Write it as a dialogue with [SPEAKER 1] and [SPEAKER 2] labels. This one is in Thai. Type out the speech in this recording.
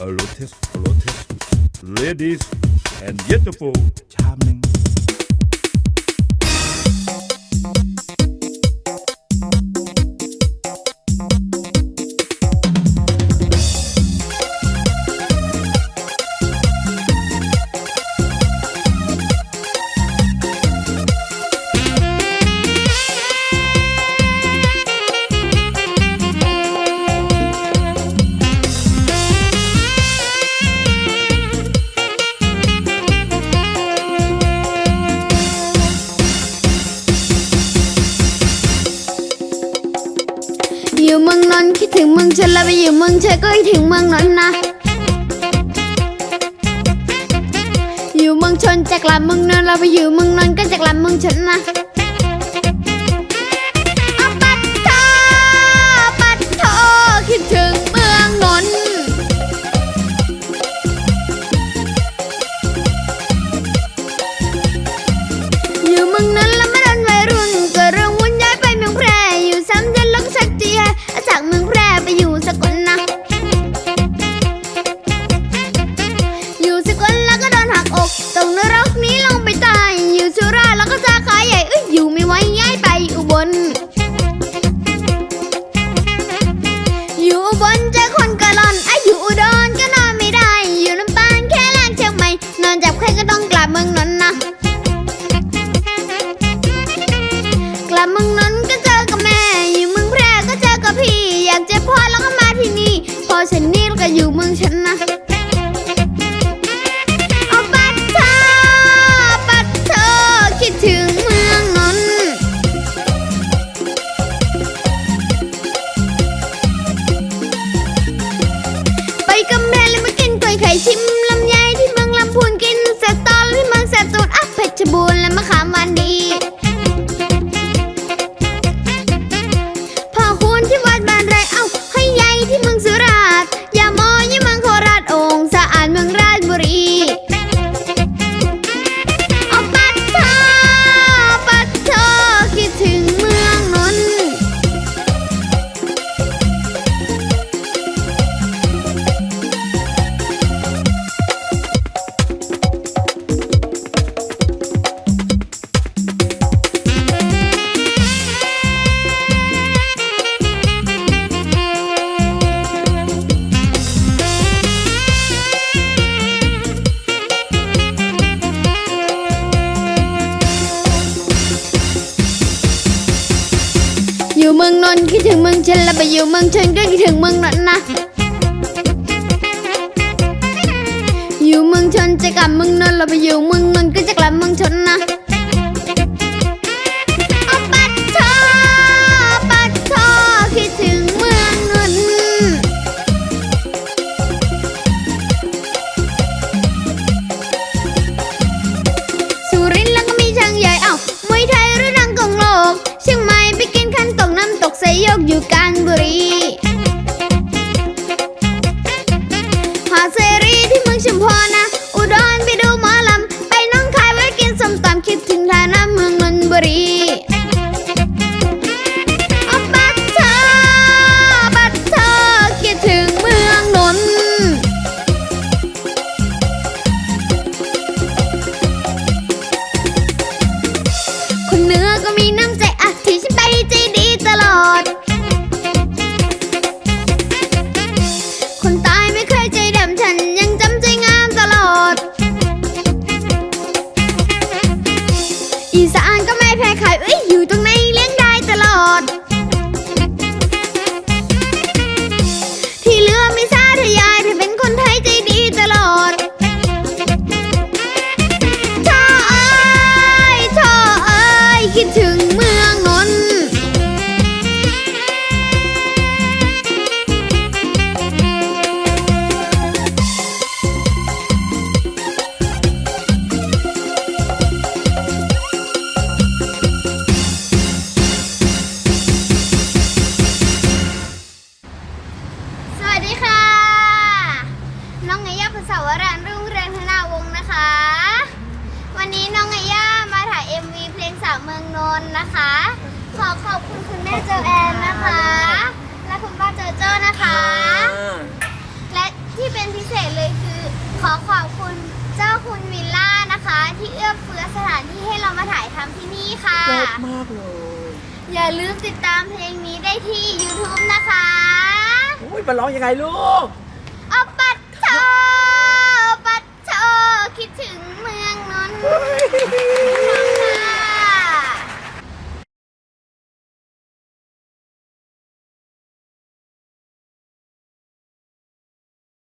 [SPEAKER 1] a lotus, a lotus, ladies, and beautiful, charming.
[SPEAKER 2] อยู่เมืองนอนคิดถึงเมืองชนแล้ไปอยู่เมืองชนก็คิดถึงเมืองนอนนะ อยู่เมืองชนจากหลับเมืองนอนเราไปอยู่เมืองนอนก็จากหลับเมืองชนนะ ธอก็ต้องกลับเมืองนนท์นะ กลับเมืองนนท์ก็เจอกับแม่ อยู่เมืองแพร่ก็เจอกับพี่ อยากจะพ่อแล้วก็มาที่นี่ พอฉันนี่แล้ก็อยู่เมืองฉันนะ คิดถึงมึงฉันละไปอยู่มึงฉันก็คิดถึงมึงนะนะอยู่มึงฉันจะกลับมึงนอนระไปอยู่มึงมึงก็จะกลับมึงฉันนะ นนะคะ ขอขอบคุณคุณแม่เจอแอนนะคะ และคุณป้าเจอเจอนะคะ และที่เป็นพิเศษเลยคือ ขอขอบคุณเจ้าคุณวิลล่านะคะ ที่เอื้อเฟื้อสถานที่ให้เรามาถ่ายทำที่นี่ค่ะ
[SPEAKER 3] เยอศมากเลย
[SPEAKER 2] อย่าลืมติดตามเพลงนี้ได้ที่ YouTube นะคะ
[SPEAKER 3] อุ้ยมาร้องยังไงลูก